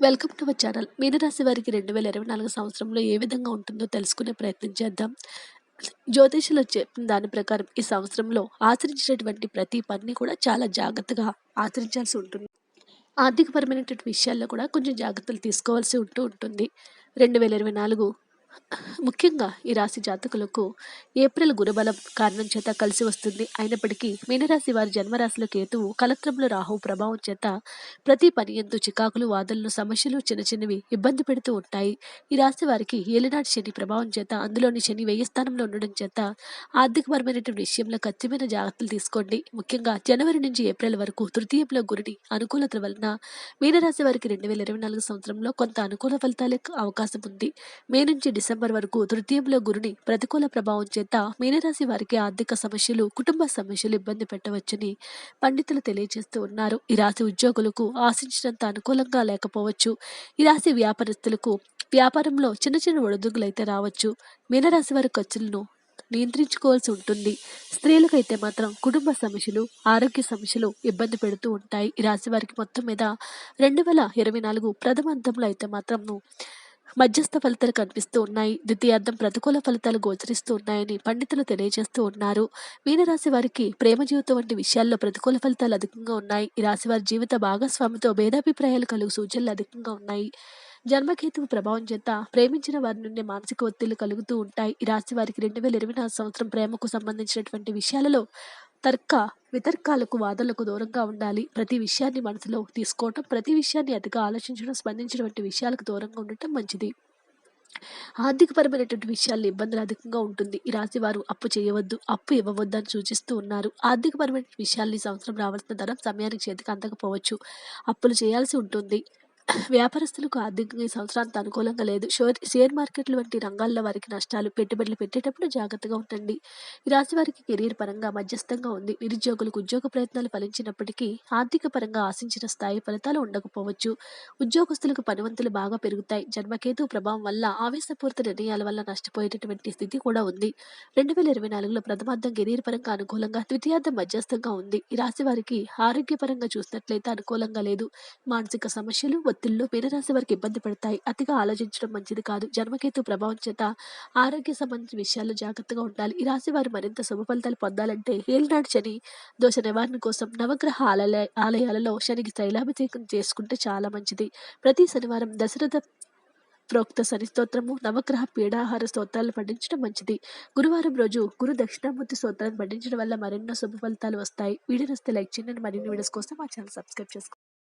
Welcome to our channel. మీనరాశి వారికి రెండు వేల ఇరవై నాలుగు సంవత్సరంలో ఏ విధంగా ఉంటుందో తెలుసుకునే ప్రయత్నం చేద్దాం. జ్యోతిషులు చెప్పిన దాని ప్రకారం ఈ సంవత్సరంలో ఆచరించినటువంటి ప్రతి పనిని కూడా చాలా జాగ్రత్తగా ఆచరించాల్సి ఉంటుంది. ఆర్థికపరమైనటువంటి విషయాల్లో కూడా కొంచెం జాగ్రత్తలు తీసుకోవాల్సి ఉంటూ ఉంటుంది. రెండు వేల ఇరవై నాలుగు ముఖ్యంగా ఈ రాశి జాతకులకు ఏప్రిల్ గురబలం కారణం చేత కలిసి వస్తుంది. అయినప్పటికీ మీనరాశి వారి జన్మరాశిలో కేతువు కలత్రంలో రాహు ప్రభావం చేత ప్రతి పని ఎందు చికాకులు వాదనలు సమస్యలు చిన్న చిన్నవి ఇబ్బంది పెడుతూ ఉంటాయి. ఈ రాశి వారికి ఏలినాటి శని ప్రభావం చేత అందులోని శని వెయ్యి స్థానంలో ఉండడం చేత ఆర్థికపరమైనటువంటి విషయంలో ఖచ్చితమైన జాగ్రత్తలు తీసుకోండి. ముఖ్యంగా జనవరి నుంచి ఏప్రిల్ వరకు తృతీయంలో గురిని అనుకూలత వలన మీనరాశి వారికి రెండు వేల ఇరవై నాలుగు సంవత్సరంలో కొంత అనుకూల ఫలితాలకు అవకాశం ఉంది. మే నుంచి డిసెంబర్ వరకు తృతీయంలో గురుని ప్రతికూల ప్రభావం చేత మీనరాశి వారికి ఆర్థిక సమస్యలు కుటుంబ సమస్యలు ఇబ్బంది పెట్టవచ్చని పండితులు తెలియజేస్తూ ఉన్నారు. ఈ రాశి ఉద్యోగులకు ఆశించినంత అనుకూలంగా లేకపోవచ్చు. ఈ రాశి వ్యాపారస్తులకు వ్యాపారంలో చిన్న చిన్న ఒడిదుడుకులు అయితే రావచ్చు. మీనరాశి వారి ఖర్చులను నియంత్రించుకోవాల్సి ఉంటుంది. స్త్రీలకైతే మాత్రం కుటుంబ సమస్యలు ఆరోగ్య సమస్యలు ఇబ్బంది పెడుతూ ఉంటాయి. ఈ రాశి వారికి మొత్తం మీద రెండు వేల ఇరవై నాలుగు ప్రథమాంతంలో అయితే మాత్రం మధ్యస్థ ఫలితాలు కనిపిస్తూ ఉన్నాయి. ద్వితీయార్థం ప్రతికూల ఫలితాలు గోచరిస్తూ ఉన్నాయని పండితులు తెలియజేస్తూ ఉన్నారు. మీనరాశి వారికి ప్రేమ జీవితం వంటి విషయాల్లో ప్రతికూల ఫలితాలు అధికంగా ఉన్నాయి. ఈ రాశి వారి జీవిత భాగస్వామితో భేదాభిప్రాయాలు కలుగు సూచనలు అధికంగా ఉన్నాయి. జన్మకేతువు ప్రభావం చేత ప్రేమించిన వారి నుండి మానసిక ఒత్తిళ్ళు కలుగుతూ ఉంటాయి. ఈ రాశి వారికి రెండు వేల ఇరవై నాలుగు సంవత్సరం ప్రేమకు సంబంధించినటువంటి విషయాలలో తర్క వితర్కాలకు వాదనలకు దూరంగా ఉండాలి. ప్రతి విషయాన్ని మనసులో తీసుకోవటం ప్రతి విషయాన్ని అతిగా ఆలోచించడం స్పందించడం వంటి విషయాలకు దూరంగా ఉండటం మంచిది. ఆర్థికపరమైనటువంటి విషయాల్లో ఇబ్బందులు అధికంగా ఉంటుంది. ఈ రాశి వారు అప్పు చేయవద్దు అప్పు ఇవ్వవద్దు అని సూచిస్తూ ఉన్నారు. ఆర్థికపరమైన విషయాల్ని సంవత్సరం రావాల్సిన ధనం సమయానికి చేతికి అందకపోవచ్చు. అప్పులు చేయాల్సి ఉంటుంది. వ్యాపారస్తులకు ఆర్థికంగా ఈ సంవత్సరాంత అనుకూలంగా లేదు. షో షేర్ మార్కెట్లు వంటి రంగాల్లో వారికి నష్టాలు పెట్టుబడులు పెట్టేటప్పుడు జాగ్రత్తగా ఉండండి. ఈ రాశి వారికి కెరీర్ పరంగా మధ్యస్థంగా ఉంది. నిరుద్యోగులకు ఉద్యోగ ప్రయత్నాలు ఫలించినప్పటికీ ఆర్థిక పరంగా ఆశించిన స్థాయి ఫలితాలు ఉండకపోవచ్చు. ఉద్యోగస్తులకు పనివంతులు బాగా పెరుగుతాయి. జన్మకేతు ప్రభావం వల్ల ఆవేశపూరిత నిర్ణయాల వల్ల నష్టపోయేటటువంటి స్థితి కూడా ఉంది. రెండు వేల ఇరవై నాలుగులో ప్రథమార్థం కెరీర్ పరంగా అనుకూలంగా ద్వితీయార్థం మధ్యస్థంగా ఉంది. ఈ రాశి వారికి ఆరోగ్యపరంగా చూసినట్లయితే అనుకూలంగా లేదు. మానసిక సమస్యలు ఒత్తిళ్ళు మీనరాశి వారికి ఇబ్బంది పడతాయి. అతిగా ఆలోచించడం మంచిది కాదు. జన్మకేతు ప్రభావం చేత ఆరోగ్య సంబంధించిన విషయాల్లో జాగ్రత్తగా ఉండాలి. ఈ రాశి వారు మరింత శుభ ఫలితాలు పొందాలంటే ఏలినాడు శని దోష నివారణ కోసం నవగ్రహ ఆలయ ఆలయాలలో శనికి తైలాభిషేకం చేసుకుంటే చాలా మంచిది. ప్రతి శనివారం దశరథ ప్రోక్త శని స్తోత్రము నవగ్రహ పీడాహార స్తోత్రాలు పఠించడం మంచిది. గురువారం రోజు గురు దక్షిణామూర్తి స్తోత్రాన్ని పఠించడం వల్ల మరెన్నో శుభ ఫలితాలు వస్తాయి. వీడియో వస్తే లైక్ చేయండి. మరిన్ని వీడియోస్ కోసం మా ఛానల్ సబ్స్క్రైబ్ చేసుకోండి.